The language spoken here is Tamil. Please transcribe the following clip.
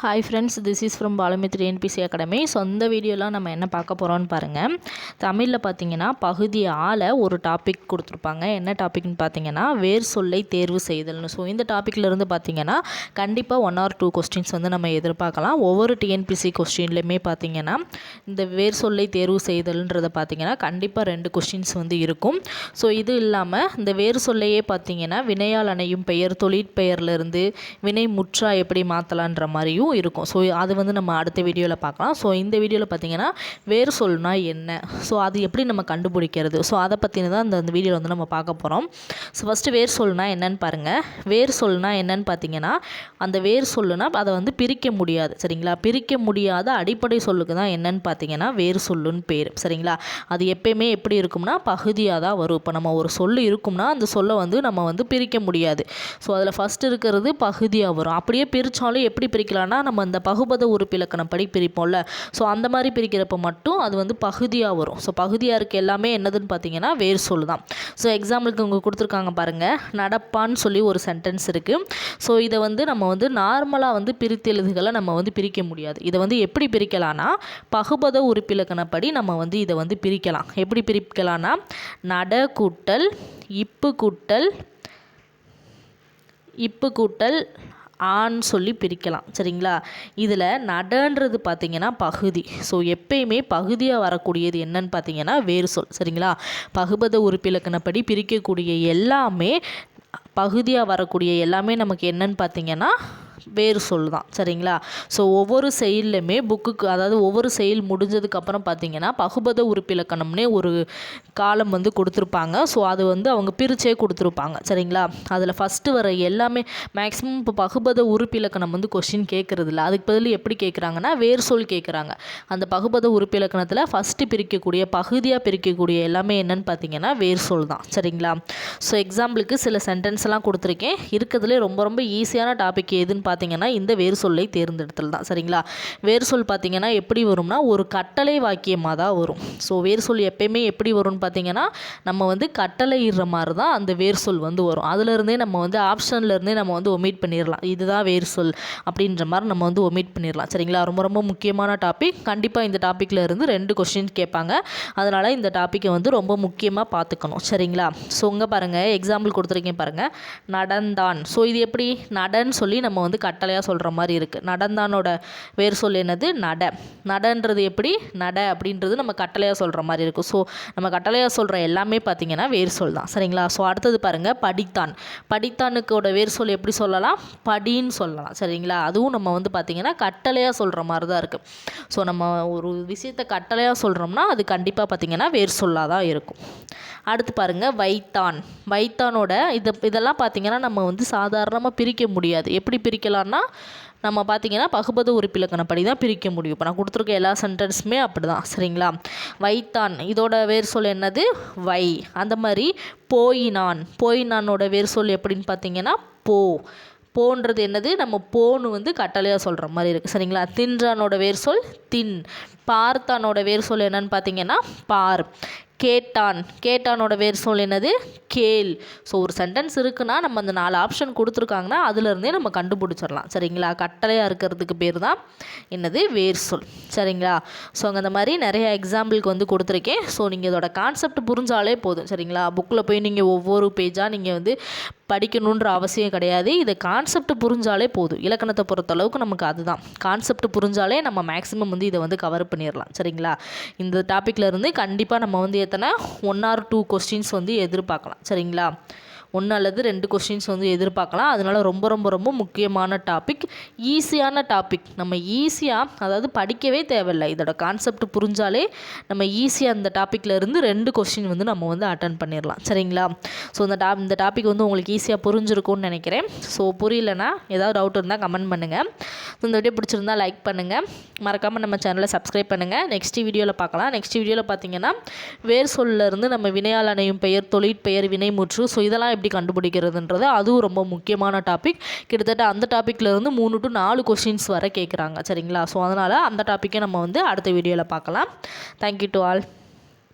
Hi friends this is from Balamithri NBC academy so வீடியோலாம் நம்ம என்ன பார்க்க போகிறோம்னு பாருங்கள் தமிழில் பார்த்தீங்கன்னா பகுதி ஆளை ஒரு டாபிக் கொடுத்துருப்பாங்க. என்ன டாபிக்னு பார்த்தீங்கன்னா வேர் சொல்லை தேர்வு செய்தல்னு. ஸோ இந்த டாப்பிக்லேருந்து பார்த்தீங்கன்னா கண்டிப்பாக ஒன் ஆர் டூ கொஸ்டின்ஸ் வந்து நம்ம எதிர்பார்க்கலாம். ஒவ்வொரு டிஎன்பிசி கொஸ்டின்லையுமே பார்த்தீங்கன்னா இந்த வேர் சொல்லை தேர்வு செய்தல்ன்றதை பார்த்தீங்கன்னா கண்டிப்பாக ரெண்டு கொஸ்டின்ஸ் வந்து இருக்கும். ஸோ இது இல்லாமல் இந்த வேர் சொல்லையே பார்த்தீங்கன்னா வினையால் அணையும் பெயர் தொழிற்பெயர்லேருந்து வினை முற்றா எப்படி மாற்றலான்ற மாதிரியும் இருக்கும். ஸோ அது வந்து நம்ம அடுத்த வீடியோவில் பார்க்கலாம். ஸோ இந்த வீடியோவில் பார்த்தீங்கன்னா வேறு சொல்னா என்ன? ஸோ அது எப்படி நம்ம கண்டுபிடிக்கிறது? ஸோ அதை பற்றின தான் இந்த அந்த வீடியோவில் வந்து நம்ம பார்க்க போகிறோம் ஸோ ஃபஸ்ட்டு வேர் சொல்னா என்னன்னு பாருங்கள் வேர் சொல்னா என்னன்னு பார்த்தீங்கன்னா அந்த வேர் சொல்லுனா அதை வந்து பிரிக்க முடியாது. சரிங்களா? பிரிக்க முடியாத அடிப்படை சொல்லுக்கு தான் என்னன்னு பார்த்தீங்கன்னா வேர் சொல்லுன்னு பேர். சரிங்களா? அது எப்பயுமே எப்படி இருக்கும்னா பகுதியாக தான் வரும். இப்போ நம்ம ஒரு சொல் இருக்கும்னா அந்த சொல்லை வந்து நம்ம வந்து பிரிக்க முடியாது. ஸோ அதில் ஃபஸ்ட்டு இருக்கிறது பகுதியாக வரும். அப்படியே பிரித்தாலும் எப்படி பிரிக்கலாம்னா நம்ம அந்த பகுபத உறுப்பிலக்கணம் படி பிரிப்போம்ல. ஸோ அந்த மாதிரி பிரிக்கிறப்ப மட்டும் அது வந்து பகுதியாக வரும். ஸோ பகுதியாக இருக்க எல்லாமே என்னதுன்னு பார்த்தீங்கன்னா வேர் சொல் தான். ஸோ எக்ஸாம்பிளுக்கு இவங்க கொடுத்துருக்காங்க பாருங்கள் நடப்பான்னு சொல்லி ஒரு சென்டென்ஸ் இருக்குது ஸோ இதை வந்து நம்ம வந்து நார்மலாக வந்து பிரித்தெழுதுகளை நம்ம வந்து பிரிக்க முடியாது. இதை வந்து எப்படி பிரிக்கலாம்னா பகுபத உறுப்பிலக்கணப்படி நம்ம வந்து இதை வந்து பிரிக்கலாம். எப்படி பிரிக்கலாம்னா நட கூட்டல் இப்பு கூட்டல் இப்பு கூட்டல் ஆண் சொல்லி பிரிக்கலாம். சரிங்களா? இதில் நடன்றது பார்த்திங்கன்னா பகுதி. ஸோ எப்பயுமே பகுதியாக வரக்கூடியது என்னன்னு பார்த்தீங்கன்னா வேறு சொல். சரிங்களா? பகுபத உறுப்பிலக்கணப்படி பிரிக்கக்கூடிய எல்லாமே பகுதியாக வரக்கூடிய எல்லாமே நமக்கு என்னன்னு பார்த்தீங்கன்னா வேறு சொல் தான் சரிங்களா? ஸோ ஒவ்வொரு செயல்லையுமே புக்குக்கு அதாவது ஒவ்வொரு செயல் முடிஞ்சதுக்கப்புறம் பார்த்தீங்கன்னா பகுபத உறுப்பிலக்கணம்னே ஒரு காலம் வந்து கொடுத்துருப்பாங்க. ஸோ அது வந்து அவங்க பிரிச்சே கொடுத்துருப்பாங்க சரிங்களா? அதில் ஃபஸ்ட்டு வர எல்லாமே மேக்ஸிமம் இப்போ பகுபத உறுப்பிலக்கணம் வந்து கொஷின் கேட்குறது இல்லை அதுக்கு பதில் எப்படி கேட்குறாங்கன்னா வேறு சொல் கேட்குறாங்க அந்த பகுபத உறுப்பிலக்கணத்தில் ஃபஸ்ட்டு பிரிக்கக்கூடிய பகுதியாக பிரிக்கக்கூடிய எல்லாமே என்னன்னு பார்த்தீங்கன்னா வேர் சொல் தான் சரிங்களா? ஸோ எக்ஸாம்பிளுக்கு சில சென்டென்ஸ்லாம் கொடுத்துருக்கேன். இருக்கிறதுலே ரொம்ப ரொம்ப ஈஸியான டாபிக் எதுன்னு பார்த்தீங்கன்னா இந்த வேறு சொல்லை தேர்ந்தெடுத்தல் தான். சரிங்களா? வேறு சொல் பார்த்தீங்கன்னா எப்படி வரும்னா ஒரு கட்டளை வாக்கியமாக தான் வரும். ஸோ வேறு சொல் எப்பயுமே எப்படி வரும்னு பார்த்தீங்கன்னா நம்ம வந்து கட்டளை இடுற மாதிரி தான் அந்த வேறு சொல் வந்து வரும். அதுலேருந்தே நம்ம வந்து ஆப்ஷன்லேருந்தே நம்ம வந்து ஒமிட் பண்ணிடலாம். இதுதான் வேறு சொல் அப்படின்ற மாதிரி நம்ம வந்து ஒமிட் பண்ணிடலாம். சரிங்களா? ரொம்ப ரொம்ப முக்கியமான டாபிக் கண்டிப்பாக இந்த டாப்பிக்கில் இருந்து ரெண்டு கொஸ்டின் கேட்பாங்க. அதனால் இந்த டாப்பிக்கை வந்து ரொம்ப முக்கியமாக பார்த்துக்கணும். சரிங்களா? ஸோ உங்கள் பாருங்கள் எக்ஸாம்பிள் கொடுத்துருக்கேன் பாருங்கள் நடந்தான். ஸோ இது எப்படி? நடன்னு சொல்லி நம்ம வந்து கட்டளையாக சொல்கிற மாதிரி இருக்குது நடந்தானோட வேர் சொல் என்னது? நட. நடன்றது எப்படி? நட அப்படின்றது நம்ம கட்டளையாக சொல்கிற மாதிரி இருக்கும் ஸோ நம்ம கட்டளையாக சொல்கிற எல்லாமே பார்த்திங்கன்னா வேர் சொல் தான். சரிங்களா? ஸோ அடுத்தது பாருங்கள் படித்தான். படித்தானுக்கோட வேர் சொல் எப்படி சொல்லலாம்? படின்னு சொல்லலாம். சரிங்களா? அதுவும் நம்ம வந்து பார்த்திங்கன்னா கட்டளையாக சொல்கிற மாதிரி தான் இருக்குது ஸோ நம்ம ஒரு விஷயத்தை கட்டளையாக சொல்கிறோம்னா அது கண்டிப்பாக பார்த்திங்கன்னா வேர் சொல்லாக தான் இருக்கும். அடுத்து பாருங்கள் வைத்தான். வைத்தானோட இதை இதெல்லாம் பார்த்திங்கன்னா நம்ம வந்து சாதாரணமாக பிரிக்க முடியாது. எப்படி பிரிக்கலாம்? பிரிக்கலாம்னா நம்ம பார்த்திங்கன்னா பகுபத உறுப்பிலக்கணப்படி தான் பிரிக்க முடியும். இப்போ நான் கொடுத்துருக்க எல்லா சென்டென்ஸுமே அப்படி தான் சரிங்களா? வைத்தான் இதோட வேர் சொல் என்னது? வை. அந்த மாதிரி போயினான். போயினானோட வேர் சொல் எப்படின்னு பார்த்தீங்கன்னா போ. போன்றது என்னது? நம்ம போன்னு வந்து கட்டளையாக சொல்கிற மாதிரி இருக்குது சரிங்களா? தின்றானோட வேர் சொல் தின். பார்த்தானோட வேர் சொல் என்னன்னு பார்த்தீங்கன்னா பார். கேட்டான். கேட்டானோட வேர் சொல் என்னது? கேள். ஸோ ஒரு சென்டென்ஸ் இருக்குன்னா நம்ம அந்த நாலு ஆப்ஷன் கொடுத்துருக்காங்கன்னா அதுலேருந்தே நம்ம கண்டுபிடிச்சிடலாம். சரிங்களா? கட்டளையாக இருக்கிறதுக்கு பேர் தான் என்னது? வேர் சொல். சரிங்களா? ஸோ அங்கே அந்த மாதிரி நிறைய எக்ஸாம்பிளுக்கு வந்து கொடுத்துருக்கேன். ஸோ நீங்கள் இதோட கான்செப்ட் புரிஞ்சாலே போதும் சரிங்களா? புக்கில் போய் நீங்கள் ஒவ்வொரு பேஜாக நீங்கள் வந்து படிக்கணுன்ற அவசியம் கிடையாது. இதை கான்செப்ட் புரிஞ்சாலே போதும். இலக்கணத்தை பொறுத்தளவுக்கு நமக்கு அதுதான். கான்செப்ட் புரிஞ்சாலே நம்ம மேக்ஸிமம் வந்து இதை வந்து கவர் பண்ணிடலாம் சரிங்களா? இந்த டாப்பிக்கில் இருந்து கண்டிப்பாக நம்ம வந்து எத்தனை? ஒன் ஆர் டூ கொஸ்டின்ஸ் வந்து எதிர்பார்க்கலாம் சரிங்களா? ஒன்று அல்லது ரெண்டு கொஷின்ஸ் வந்து எதிர்பார்க்கலாம். அதனால் ரொம்ப ரொம்ப ரொம்ப முக்கியமான டாபிக் ஈஸியான டாபிக் நம்ம ஈஸியாக அதாவது படிக்கவே தேவையில்லை. இதோட கான்செப்ட் புரிஞ்சாலே நம்ம ஈஸியாக அந்த டாப்பிக்கில் இருந்து ரெண்டு கொஸ்டின் வந்து நம்ம வந்து அட்டன் பண்ணிடலாம் சரிங்களா? ஸோ இந்த டா இந்த டாபிக் வந்து உங்களுக்கு ஈஸியாக புரிஞ்சிருக்கும்னு நினைக்கிறேன். ஸோ புரியலனா ஏதாவது டவுட் இருந்தால் கமெண்ட் பண்ணுங்கள் இந்த வீடியோ பிடிச்சிருந்தா லைக் பண்ணுங்கள் மறக்காமல் நம்ம சேனலை சப்ஸ்கிரைப் பண்ணுங்கள் நெக்ஸ்ட் வீடியோவில் பார்க்கலாம். நெக்ஸ்ட் வீடியோவில் பார்த்தீங்கன்னா வேர் சொல்லிருந்து நம்ம வினையால் அணையும் பெயர் தொழிற்பெயர் வினைமுற்று. ஸோ இதெல்லாம் எப்படி கண்டுபிடிக்கிறதுன்றது அதுவும் ரொம்ப முக்கியமான டாபிக் கிட்டத்தட்ட அந்த டாப்பிக்கில் இருந்து மூணு டு நாலு கொஷின்ஸ் வர கேட்குறாங்க சரிங்களா? ஸோ அதனால் அந்த டாப்பிக்கை நம்ம வந்து அடுத்த வீடியோவில் பார்க்கலாம். Thank you to all